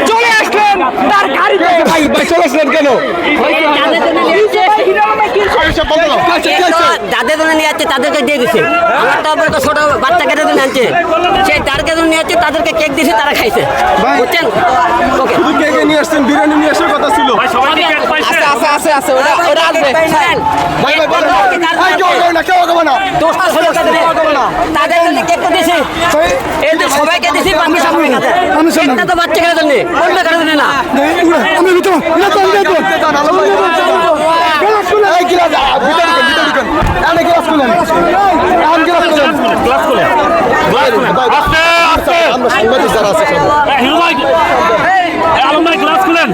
চলে তার কেন যাদের জন্য নিয়ে যাচ্ছে, তাদেরকে দিয়ে দিছে আমার তো ছোট বাচ্চা কেটে আনছে। সেই তারকে যাচ্ছে তাদেরকে কেক দিছে তারা খাইছে। বুঝছেন? ওকে। কেকে নিয়ে আসছেন বিরিয়ানি নিয়ে আসার কথা ছিল। আছে আছে আছে আছে ওটা ওটা আসবে। ভাই ভাই ভাই কেউ হবে না কেউ না। তাদের জন্য কেক তো এই তো সবাইকে সবাই খাতে কেকটা তো বাচ্চা জন্য। অন্য না। আমি তো না তো না তো এই গিলাস ভিতরে ঢুকেন ভিতরে ঢুকেন এনে গিলাস খুলেন আম গিলাস খুলেন গ্লাস খুলে গ্লাস খুলে আস্তে আস্তে আমরা সাংবাদিক যারা আছে হিরো ভাই আলম ভাই গ্লাস খুলেন।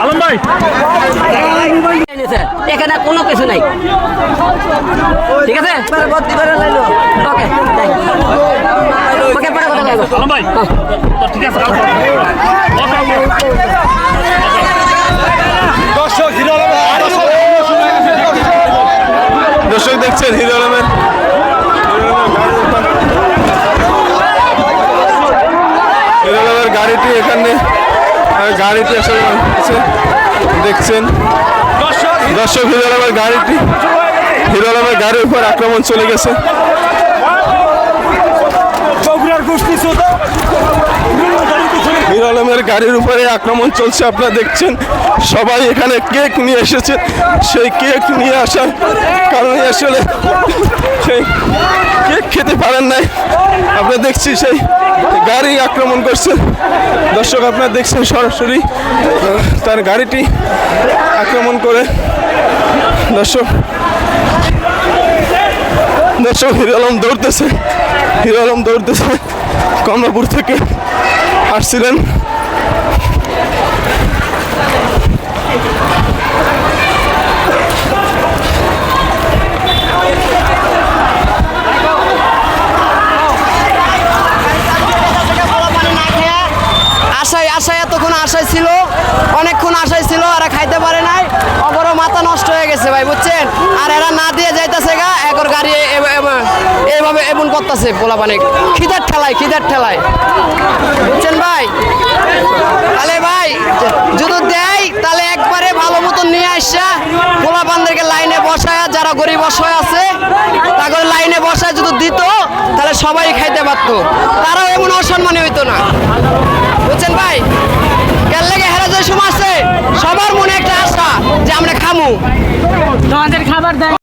আলম ভাই। এখানে কোনো কিছু নাই। ঠিক আছে? ওকে ওকে পরে কথা আলম ভাই ঠিক আছে দর্শক হিরো দর্শক দেখছেন হিরো আলমের হিরো আলমের গাড়িটি এখানে আহ, গাড়িটি আসলে দেখছেন। দর্শক হিরো আলমের গাড়িটি হিরো আলমের গাড়ির উপর আক্রমণ চলে গেছে। আলমের গাড়ির উপরে আক্রমণ চলছে, আপনারা দেখছেন। সবাই এখানে কেক নিয়ে এসেছে। সেই কেক নিয়ে আসার কারণে আসলে সেই কেক খেতে পারেন নাই। আপনারা দেখছি সেই গাড়ি আক্রমণ করছে। দর্শক, আপনারা দেখছেন সরাসরি তার গাড়িটি আক্রমণ করে। দর্শক দর্শক, হিরো আলম দৌড়তেছে। হিরো আলম দৌড়তেছে কমলাপুর থেকে। আসছিলেন। আশায় আশায় এতক্ষণ আশায় ছিল, অনেকক্ষণ আশায় ছিল, এরা খাইতে পারে নাই, অগরও মাথা নষ্ট হয়ে গেছে ভাই, বুঝছেন? আর এরা না দিয়ে যাইতেছে গা, একর গাড়ি এ- এ- এ- এমন করতেছে পোলা পানি খিদার ঠেলায় খিদার ঠেলায় বুঝছেন ভাই তাহলে ভাই যদি দেয় তাহলে একবারে ভালো পোলা বান্ধবকে লাইনে বসায়, যারা গরিব অসহায় আছে তাকে লাইনে বসায় যদি দিত, তাহলে সবাই খাইতে পারতো। তারাও এমন অসম্মানী হইতো না। বুঝছেন ভাই? কেন লেগে হেরা যে সময় আছে, সবার মনে একটা আশা যে আমরা খামু। তোমাদের খাবার দেয়